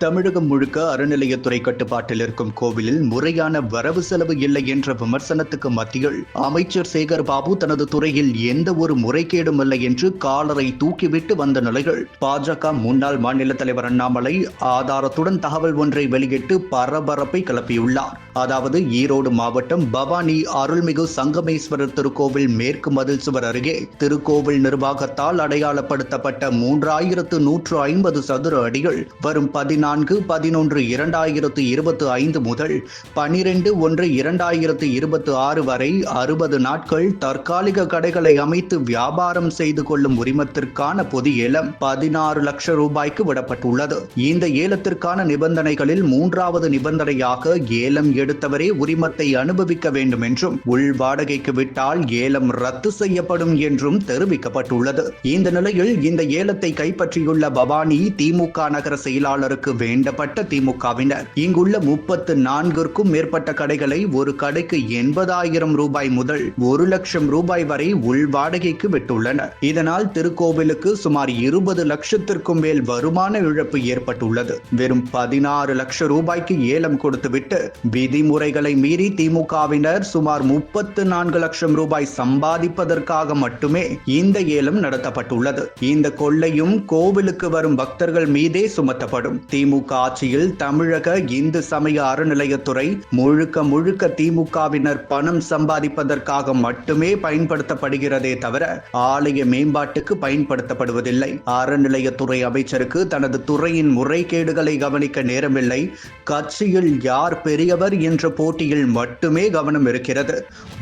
தமிழகம் முழுக்க அறநிலையத்துறை கட்டுப்பாட்டில் இருக்கும் கோவிலில் முறையான வரவு செலவு இல்லை என்ற விமர்சனத்துக்கு மத்தியில் அமைச்சர் சேகர் பாபு தனது துறையில் எந்த ஒரு முறைகேடும் இல்லை என்று காலரை தூக்கிவிட்டு வந்த நிலையில் பாஜக முன்னாள் மாநில தலைவர் அண்ணாமலை ஆதாரத்துடன் தகவல் ஒன்றை வெளியிட்டு பரபரப்பை கிளப்பியுள்ளார். அதாவது ஈரோடு மாவட்டம் பவானி அருள்மிகு சங்கமேஸ்வரர் திருக்கோவில் மேற்கு மதில் சுவர் அருகே திருக்கோவில் நிர்வாகத்தால் அடையாளப்படுத்தப்பட்ட மூன்றாயிரத்து நூற்று ஐம்பது சதுர அடிகள் வரும் பதினாறு பதினான்கு பதினொன்று இரண்டாயிரத்து இருபத்தி ஐந்து முதல் பனிரெண்டு ஒன்று இரண்டாயிரத்து இருபத்தி ஆறு வரை அறுபது நாட்கள் தற்காலிக கடைகளை அமைத்து வியாபாரம் செய்து கொள்ளும் உரிமத்திற்கான பொது ஏலம் பதினாறு லட்சம் ரூபாய்க்கு விடப்பட்டுள்ளது. இந்த ஏலத்திற்கான நிபந்தனைகளில் மூன்றாவது நிபந்தனையாக ஏலம் எடுத்தவரே உரிமத்தை அனுபவிக்க வேண்டும் என்றும் உள் வாடகைக்கு விட்டால் ஏலம் ரத்து செய்யப்படும் என்றும் தெரிவிக்கப்பட்டுள்ளது. இந்த நிலையில் இந்த ஏலத்தை கைப்பற்றியுள்ள பவானி திமுக நகர செயலாளருக்கு வேண்டப்பட்ட திமுகவினர். இங்குள்ள முப்பத்து நான்கிற்கும் மேற்பட்ட கடைகளை ஒரு கடைக்கு எண்பதாயிரம் ரூபாய் முதல் ஒரு லட்சம் ரூபாய் வரை உள் வாடகைக்கு விட்டுள்ளனர். இதனால் திருக்கோவிலுக்கு சுமார் இருபது லட்சத்திற்கும் மேல் வருமான இழப்பு ஏற்பட்டுள்ளது. வெறும் பதினாறு லட்சம் ரூபாய்க்கு ஏலம் கொடுத்துவிட்டு விதிமுறைகளை மீறி திமுகவினர் சுமார் முப்பத்து நான்கு லட்சம் ரூபாய் சம்பாதிப்பதற்காக மட்டுமே இந்த ஏலம் நடத்தப்பட்டுள்ளது. இந்த கொள்ளையும் கோவிலுக்கு வரும் பக்தர்கள் மீதே சுமத்தப்படும். திமுக திமுக ஆட்சியில் தமிழக இந்து சமய அறநிலையத்துறை முழுக்க முழுக்க திமுகவினர் பணம் சம்பாதிப்பதற்காக மட்டுமே பயன்படுத்தப்படுகிறதே தவிர ஆலய மேம்பாட்டுக்கு பயன்படுத்தப்படுவதில்லை. அறநிலையத்துறை அமைச்சருக்கு தனது துறையின் முறைகேடுகளை கவனிக்க நேரமில்லை. கட்சியில் யார் பெரியவர் என்ற போட்டியில் மட்டுமே கவனம் இருக்கிறது.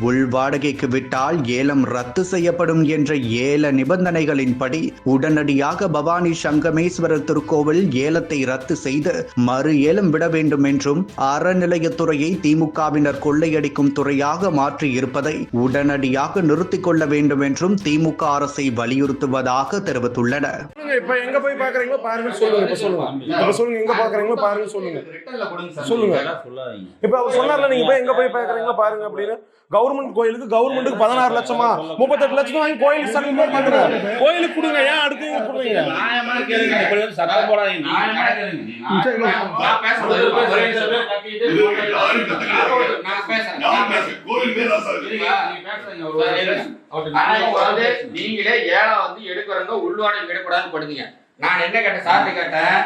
உள் வாடகைக்கு விட்டால் ஏலம் ரத்து செய்யப்படும் என்ற ஏல நிபந்தனைகளின்படி உடனடியாக பவானி சங்கமேஸ்வரர் திருக்கோவில் ஏலத்தை ரத்து செய்து மறு ஏலம் விட வேண்டும் என்றும் அறநிலையத்துறையை திமுகவினர் கொள்ளையடிக்கும் துறையாக மாற்றி இருப்பதை உடனடியாக நிறுத்திக் கொள்ள வேண்டும் என்றும் திமுக அரசை வலியுறுத்துவதாக தெரிவித்துள்ளனர். இப்ப எங்க போய் பாக்குறீங்களோ பாருங்க சொல்லுங்க இப்ப சொல்லுங்க. இப்ப சொல்லுங்க எங்க பாக்குறீங்களோ பாருங்க சொல்லுங்க. சொல்லுங்க. சொல்லாதீங்க இப்ப அவர் சொன்னார்ல நீங்க போய் எங்க போய் பாக்குறீங்களோ பாருங்க அப்படின்னு. கவர்மெண்ட் கோயிலுக்கு கவர்மெண்ட்டுக்கு பதினாறு லட்சமா முப்பத்தெட்டு லட்சம் வாங்கி சட்டம் பண்ணுங்க கோயிலுக்கு கொடுங்க ஏன் அடுத்து வந்து சட்டம் போடாதீங்க. நியாயமா பேசுறேன். ஒரு பேர் நான் பேசுறேன். வந்து நீங்களே ஏழை வந்து எடுக்கிறவங்க உள்வாடகை விடக்கூடாதுன்னு படுத்தீங்க நான் என்ன கேட்டேன் சார்ட்டு கேட்டேன்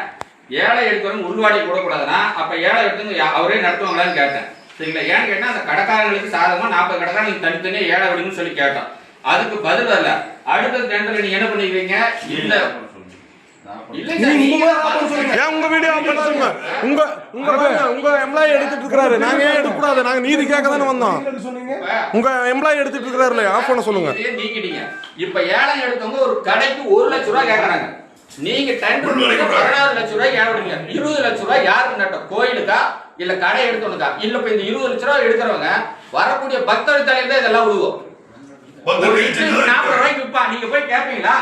ஏழை எடுக்கிறவங்க உள்வாடகை விடக்கூடாதுன்னா அப்ப ஏழை எடுத்து அவரே நடத்துவாங்களான்னு கேட்டேன் சரிங்களா ஏன்னு கேட்டா அந்த கடைக்காரங்களுக்கு சாதகமா நாற்பது கடைக்காரங்களுக்கு நீங்க ஏழை விடுங்கன்னு சொல்லி கேட்டோம் அதுக்கு பதில் வரல அடுத்த டெண்டர்ல நீங்க என்ன பண்ணுவீங்க இல்ல இல்ல சார், நீங்க நீங்க உங்க ஆப்பன் சொல்லுங்க ஏன் உங்க வீடியோ ஆப்பன் சொல்லுங்க உங்க உங்க உங்க எம்ப்ளாயி எடுத்துட்டு இருக்காரு நாங்க ஏன் எடுக்க கூடாது நாங்க நீதி கேட்க தானே வந்தோம். உங்க எம்ப்ளாயி எடுத்துட்டு இருக்காருல்ல ஆஃப் பண்ண சொல்லுங்க. இப்ப ஏழை எடுத்தவங்க ஒரு கடைக்கு ஒரு லட்ச ரூபாய் கேக்குறாங்க. நீங்க டெண்டர் பதினாறு லட்ச ரூபாய் ஏழுங்க இருபது லட்ச ரூபாய் யாருக்கு நட்டம் கோயிலுக்கா? இல்ல கடை எடுத்தவனுக்கா? இல்ல இப்ப இந்த இருபது லட்ச ரூபாய் எடுக்கிறவங்க வரக்கூடிய பக்தர் தலையில தான் இதெல்லாம் விழுவோம் நாற்பது ரூபாய்க்கு விற்பா நீங்க போய் கேட்பீங்களா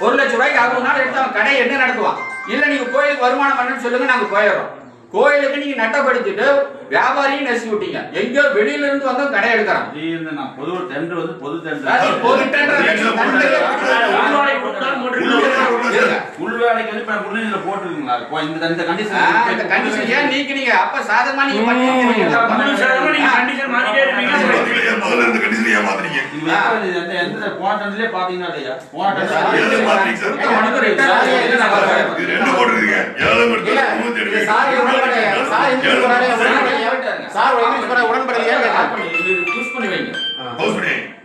ஒரு லட்ச ரூபாய்க்கு அறுபது நாள் எடுத்தவன் கடை என்ன நடத்துவான்? இல்ல நீங்க கோயிலுக்கு வருமானம் பண்ணுன்னு சொல்லுங்க நாங்க போயிடுறோம். கோயிலுக்கு நீங்க நட்டப்படுத்திட்டு வியாபாரியும் நெசி விட்டீங்க. எங்கேயோ வெளியில இருந்து வந்தவன் கடை எடுக்கிறான். பொது டெண்டர் வந்து பொது டெண்டர் பொது டெண்டர் தண்டனை உள்வாடகை கொடுத்தாலும் போட்டுருக்கீங்க. இருங்க. உள் வேலைக்கு வந்து இதுல போட்டுருக்கீங்களா? இந்த இந்த ஆ, இந்த கண்டிஷன் கண்டிஷன் ஏன் நீக்கினீங்க? அப்ப சாதகமா நீங்க condition மாத்திட்டே இருப்பீங்க. இல்லையா? மாத்திரீங்க ரெண்டு போட்டுருக்கீங்க. ஏழாம் இல்ல, மூணு இது சார் உடன்படலை